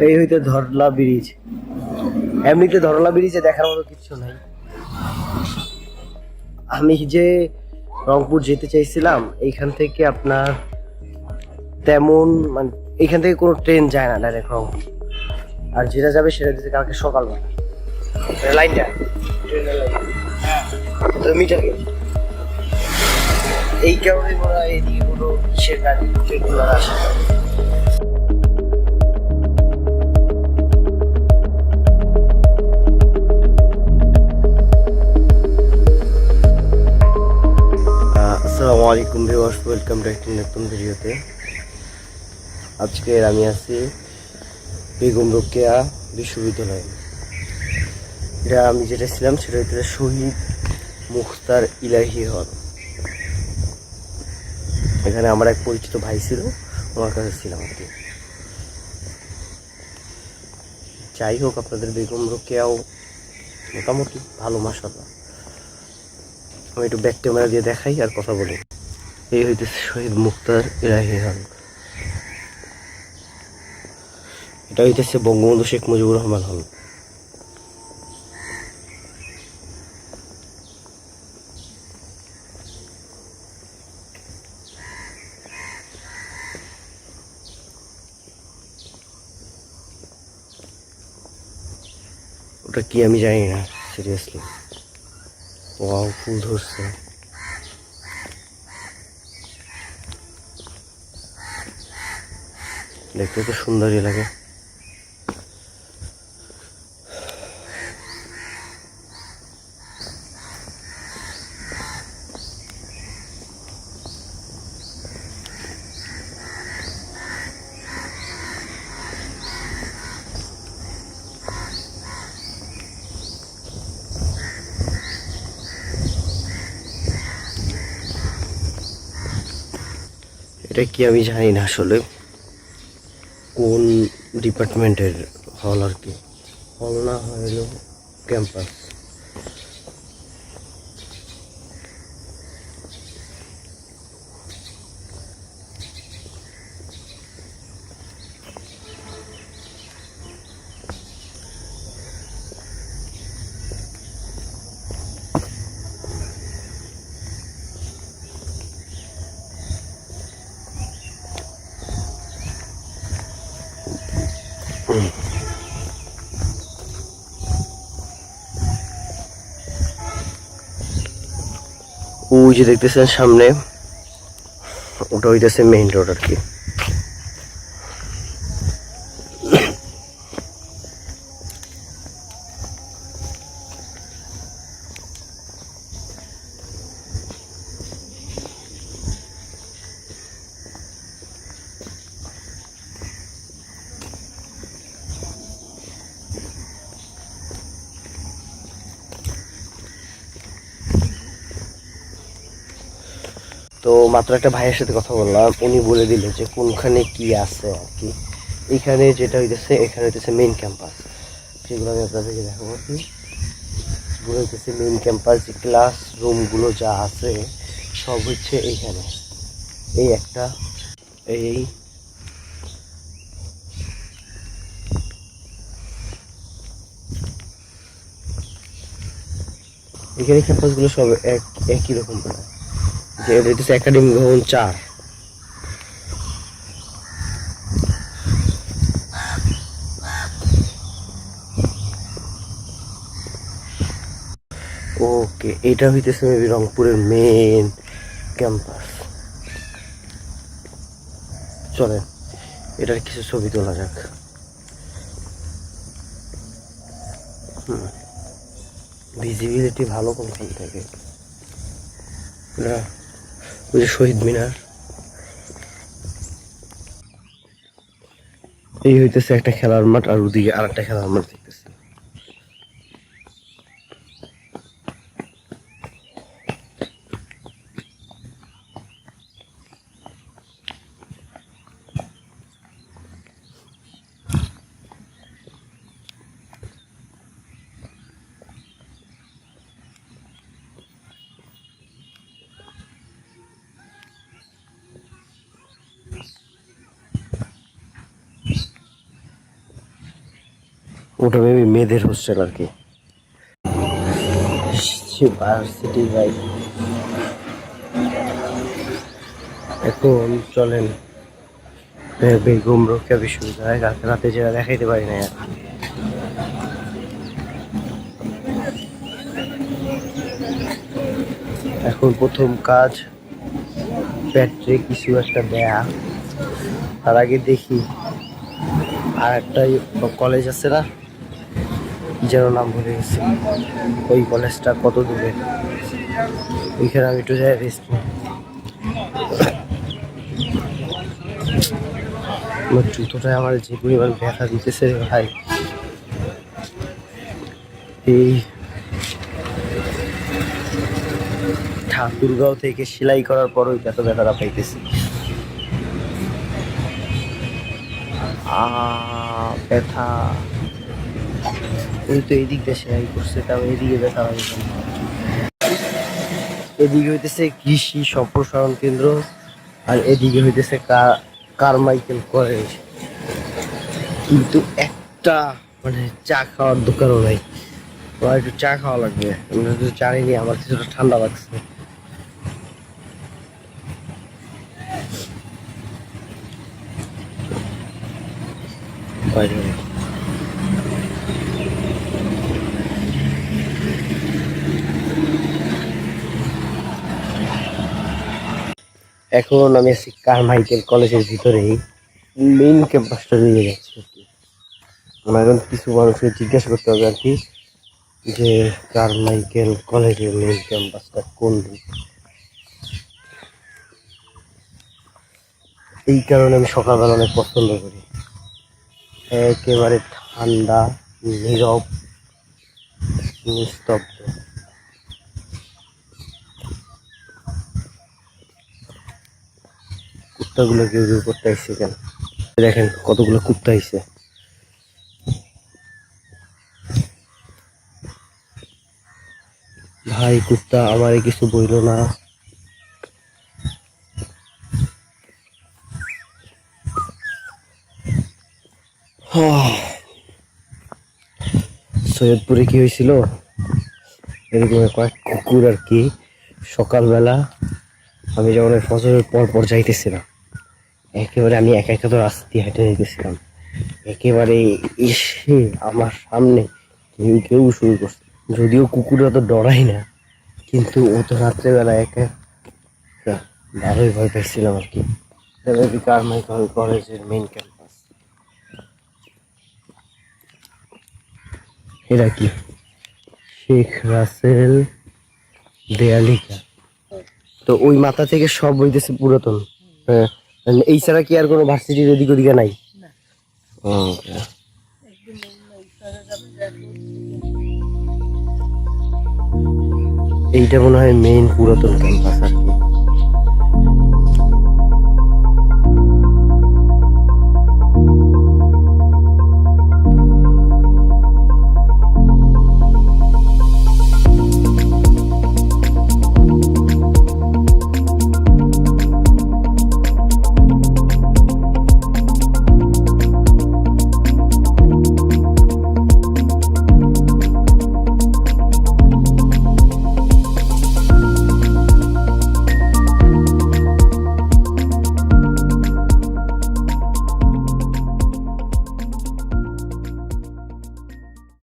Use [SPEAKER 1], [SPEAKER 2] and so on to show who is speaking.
[SPEAKER 1] এই হইতে ধরলা ব্রিজ এমনিতে ধরলা ব্রিজে দেখার মতো কিছু নাই। আমি যে রংপুর যেতে চাইছিলাম, এইখান থেকে আপনার তেমন মানে এইখান থেকে কোনো ট্রেন যায় না ডাইরেক্ট রংপুর। আর যেটা যাবে সেটা দিতে কালকে সকালবেলা। লাইনটা মিটার গেজ। এই কারণে হয় এদিকে কোনো কিসের গাড়ি ট্রেনগুলো আসে। আলাইকুম ভিউয়ার্স, ওয়েলকাম টু একটি নতুন ভিডিওতে। আজকে আমি আছি বেগম রোকেয়া বিশ্ববিদ্যালয়ে। এটা আমি যেটা ছিলাম সেটা হচ্ছে শহীদ মুখতার ইলাহি হল। এখানে আমার এক পরিচিত ভাই ছিল আমার কাছে ছিলাম আর কি। যাই হোক, আপনাদের বেগম রোকেয়াও মোটামুটি ভালো মাসাল্লাহ আমি একটু ব্যাক ক্যামেরা দিয়ে দেখাই আর কথা বলি। এই হইতেছে শহীদ মুক্তার ইলাহি হল। এটা হইতেছে বঙ্গবন্ধু শেখ মুজিবুর রহমান হল। ওটা কি আমি জানি না সিরিয়াসলি ওয়াও, ফুল ধরছে। দেখতে তো সুন্দরই লাগে। এটা কি আমি জানি না আসলে। কোন ডিপার্টমেন্টের হল আর কি? হল না হলো ক্যাম্পাস ওই যে দেখতেছেন সামনে ওটা হইতেছে মেইন রোড আর কি। তো মাত্র একটা ভাইয়ের সাথে কথা বললাম, উনি বলে দিল যে কোনখানে কি আছে আর কি। এখানে যেটা হইতেছে, এখানে হইতেছে মেইন ক্যাম্পাস সেগুলো আমি আপনাদেরকে দেখাবো কি। এগুলো হইতেছে মেইন ক্যাম্পাস যে ক্লাস রুমগুলো যা আছে, সব হচ্ছে এইখানে এই একটা, এই এখানে ক্যাম্পাসগুলো সব এক, একই রকম প্রায় যে এটা হচ্ছে একাডেমি ভবন চার। ওকে, এটা হইতেছে মেবি রংপুরের মেন ক্যাম্পাস চলেন, এটার কিছু ছবি তোলা যাক। ভিজিবিলিটি ভালো কোনখান থেকে। এটা ওই যে শহীদ মিনার। এই হইতেছে একটা খেলার মাঠ আর ওদিকে আর একটা খেলার মাঠ দেখতেছি। ওটা মেবি মেয়েদের হোস্টেল আর কি। ভার্সিটি ভাই। এখন চলেন। বেগম রক্ষা বিশ্ববিদ্যালয় কালকে রাতে যেটা দেখাইতে পারি না। এখন প্রথম কাজ ব্যাটারি কিছু একটা দেয়া। তার আগে দেখি, আর একটা কলেজ আছে না? যেন নাম ভুলে গেছি। ওই কলেজটা কত দূরে? ওইখানে আমি একটু যাই রেস্ট আমার জুতোটায় আমার যে পরিমাণ ব্যথা দিতেছে ভাই। এই ঠাকুরগাঁও থেকে সেলাই করার পর ওই ব্যথা ব্যথাটা পাইতেছি। ব্যথা। ওই তো দিয়ে সেলাই করছে, তাও এদিকে ব্যথা লাগে এদিকে হইতেছে কৃষি সম্প্রসারণ কেন্দ্র, আর এদিকে হইতেছে কারমাইকেল কলেজ কিন্তু একটা মানে চা খাওয়ার দোকানও নাই। আমার একটু চা খাওয়া লাগবে। আমরা তো জানিনি, আমার কিছুটা ঠান্ডা লাগছে। বাইরে। এখন আমি আছি কারমাইকেল কলেজের ভিতরেই মেইন ক্যাম্পাসটা নিয়ে যাচ্ছি আর কি। আমার এখন কিছু মানুষকে জিজ্ঞাসা করতে হবে আর কি, যে কারমাইকেল কলেজের মেইন ক্যাম্পাসটা কোন এই কারণে আমি সকালবেলা অনেক পছন্দ করি। একেবারে ঠান্ডা, নীরব, নিস্তব্ধ। কুত্তাগুলো কেউ কেউ করতে আসছে কেন দেখেন কতগুলো কুত্তা আইছে। ভাই, কুত্তা, আমারে কিছু বইল না। সৈয়দপুরে কি হয়েছিল? এরকম কয়েক কুকুর আর কি সকালবেলা আমি যখন ফসলের পর পর যাইতেছিলাম একেবারে আমি একা একা তো রাস্তা দিয়ে হেঁটে যেতেছিলাম একেবারে এসে আমার সামনে কেউ কেউ শুরু করছে। যদিও কুকুররা তো ডরাই না, কিন্তু ও তো রাত্রেবেলা একা ভালোই ভয় পাইছিলাম আর কি। কারমাইকেল কলেজের মেইন ক্যাম্পাস এরা কি? শেখ রাসেল দেয়ালিকা। তো ওই মাথা থেকে সব হইতেছে পুরাতন। হ্যাঁ। এই ছাড়া কি আর কোনো ভার্সিটির এদিক ওদিকে নাই? এইটা মনে হয় মেইন পুরাতন ক্যাম্পাস আর।